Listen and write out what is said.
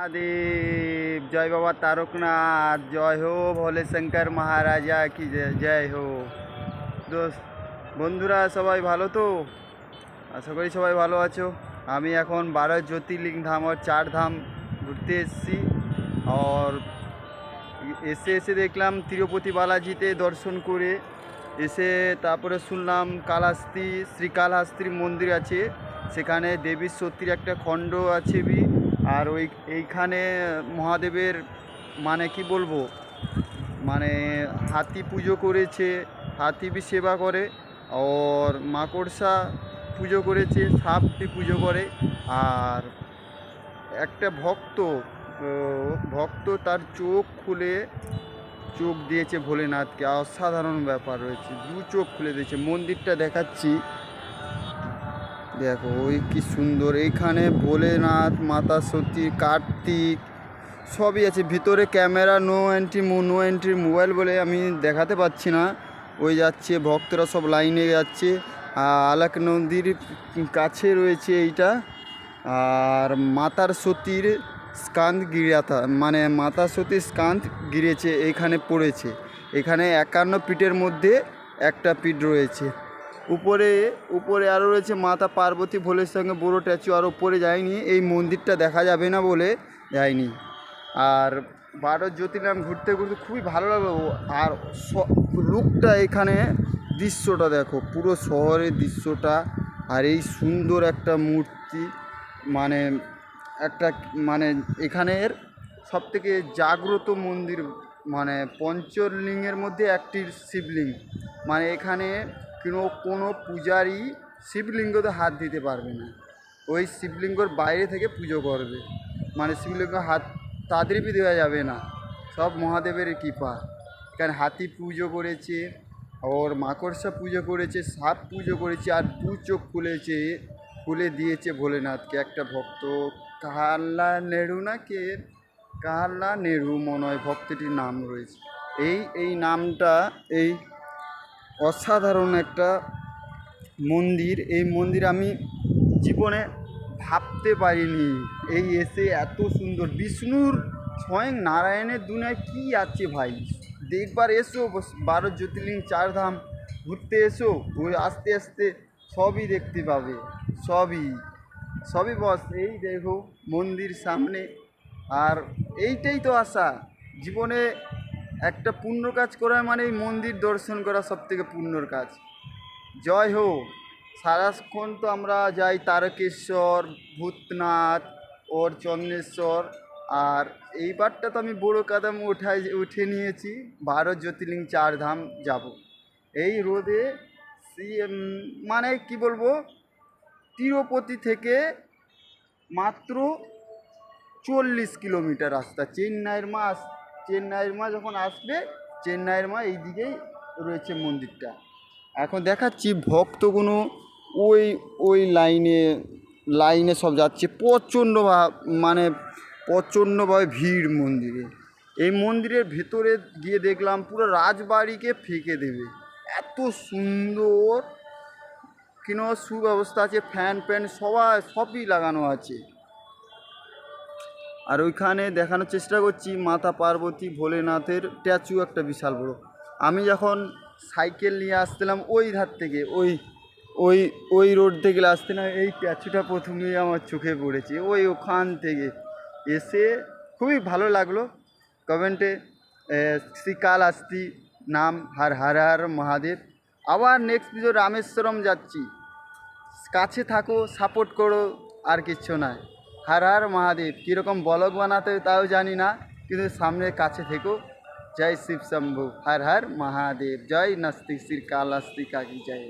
মহাদেব, জয় বাবা তারকনাথ, জয় হো ভোলে শঙ্কর মহারাজা কি জয়- হো। দোস্ত, বন্ধুরা সবাই ভালো তো? আশা করি সবাই ভালো আছো। আমি এখন বারো জ্যোতির্লিঙ্গ ধাম আর চার ধাম ঘুরতে এসেছি। আর এসে এসে দেখলাম তিরুপতি বালাজিতে দর্শন করে এসে তারপরে শুনলাম কালাস্তি শ্রীকালহাস্তির মন্দির আছে। সেখানে দেবীর সত্যির একটা খণ্ড আছে বি। আর ওই, এইখানে মহাদেবের মানে কি বলব? মানে হাতি পুজো করেছে, হাতি বি সেবা করে, আর মাকড়সা পুজো করেছে, সাপ বি পুজো করে। আর একটা ভক্ত ভক্ত তার চোখ খুলে চোখ দিয়েছে ভোলেনাথকে। অসাধারণ ব্যাপার রয়েছে, দু চোখ খুলে দিয়েছে। মন্দিরটা দেখাচ্ছি। দেখো, ওই কি সুন্দর। এইখানে ভোলেনাথ, মাতা সতী, কার্তিক, সবই আছে। ভিতরে camera no entry no entry mobile বলে আমি দেখাতে পাচ্ছি না। ওই যাচ্ছে, ভক্তরা সব লাইনে যাচ্ছে। আর আলাক নদীর কাছে রয়েছে এইটা। আর মাতার সতীর স্কান্ত গিরাতা মানে মাতা সতীর স্কান্ত গিরেছে এইখানে পড়েছে। এখানে একান্ন পিঠের মধ্যে একটা পিঠ রয়েছে। উপরে উপরে আরও রয়েছে মাতা পার্বতী, ভোলের সঙ্গে বড়ো ট্যাচু আর উপরে যায়নি। এই মন্দিরটা দেখা যাবে না বলে যায়নি। আর বারো জ্যোতির্লিঙ্গ ঘুরতে ঘুরতে খুবই ভালো লাগল। আর লুকটা এখানে, দৃশ্যটা দেখো, পুরো শহরের দৃশ্যটা। আর এই সুন্দর একটা মূর্তি মানে একটা মানে এখানের সব থেকে জাগ্রত মন্দির মানে পঞ্চলিঙ্গের মধ্যে একটি শিবলিঙ্গ। মানে এখানে কোনো কোনো পূজারই শিবলিঙ্গতে হাত দিতে পারবে না। ওই শিবলিঙ্গর বাইরে থেকে পুজো করবে। মানে শিবলিঙ্গ হাত তাদেরই দেওয়া যাবে না। সব মহাদেবের কৃপা। এখানে হাতি পুজো করেছে, ওর মাকড়সা পুজো করেছে, সাপ পুজো করেছে, আর দু চোখ খুলেছে, খুলে দিয়েছে ভোলেনাথকে। একটা ভক্ত কাহাল্লা নেড়ু না কে কাহাল্লা নেড়ু মনে হয় ভক্তটির নাম রয়েছে। এই এই নামটা, এই অসাধারণ একটা মন্দির। এই মন্দির আমি জীবনে ভাবতে পারিনি। এই এসে এত সুন্দর। বিষ্ণুর স্বয়ং নারায়ণের দুনিয়ায় কি আছে ভাই? দেখবার এসো, বারো জ্যোতির্লিঙ্গ চার ধাম ঘুরতে এসো আস্তে আস্তে সবই দেখতে পাবে। সবই। সবই বস, এই দেখো মন্দির সামনে। আর এইটাই তো আশা। জীবনে একটা পুণ্য কাজ করা মানে এই মন্দির দর্শন করা সব থেকে পুণ্যর কাজ। জয় হো। সারাক্ষণ তো আমরা যাই তারকেশ্বর, ভূতনাথ, ওর চন্দ্রেশ্বর, আর এইবারটা তো আমি বড়ো কাদাম উঠাই, উঠে নিয়েছি। বারো জ্যোতির্লিং চার ধাম যাব। এই রোদে মানে কি বলব, তিরুপতি থেকে মাত্র চল্লিশ কিলোমিটার রাস্তা। চেন্নাইয়ের মা আস- চেন্নাইয়ের মা যখন আসবে, চেন্নাইয়ের মা এই দিকেই রয়েছে মন্দিরটা। এখন দেখাচ্ছি ভক্তগুলো ওই ওই লাইনে লাইনে সব যাচ্ছে। প্রচণ্ড মানে প্রচণ্ডভাবে ভিড় মন্দিরে। এই মন্দিরের ভেতরে গিয়ে দেখলাম পুরো রাজবাড়িকে ফেঁকে দেবে। এত সুন্দর, কেন সুব্যবস্থা আছে, ফ্যান প্যান সবাই, সবই লাগানো আছে। আর ওইখানে দেখানোর চেষ্টা করছি মাতা পার্বতী ভোলেনাথের স্ট্যাচু একটা বিশাল বড়। আমি যখন সাইকেল নিয়ে আসছিলাম ওই ধার থেকে, ওই ওই ওই রোড থেকে আসতে না, এই স্ট্যাচুটা প্রথমেই আমার চোখে পড়েছে। ওই ওখান থেকে এসে খুবই ভালো লাগল। কমেন্টে শ্রীকালহস্তি নাম হার হার হার মহাদেব। আবার নেক্সট ভিডিও রামেশ্বরম যাচ্ছি। কাছে থাকো সাপোর্ট করো, আর কিচ্ছু নয়। হার হার মহাদেব, কীরকম বলক বানাতে তাও জানি না, কিন্তু সামনে কাছে থেকো। জয় শিব শম্ভু, হর হর মহাদেব, জয় নাস্তিক শ্রী কালাস্তিকা জয়।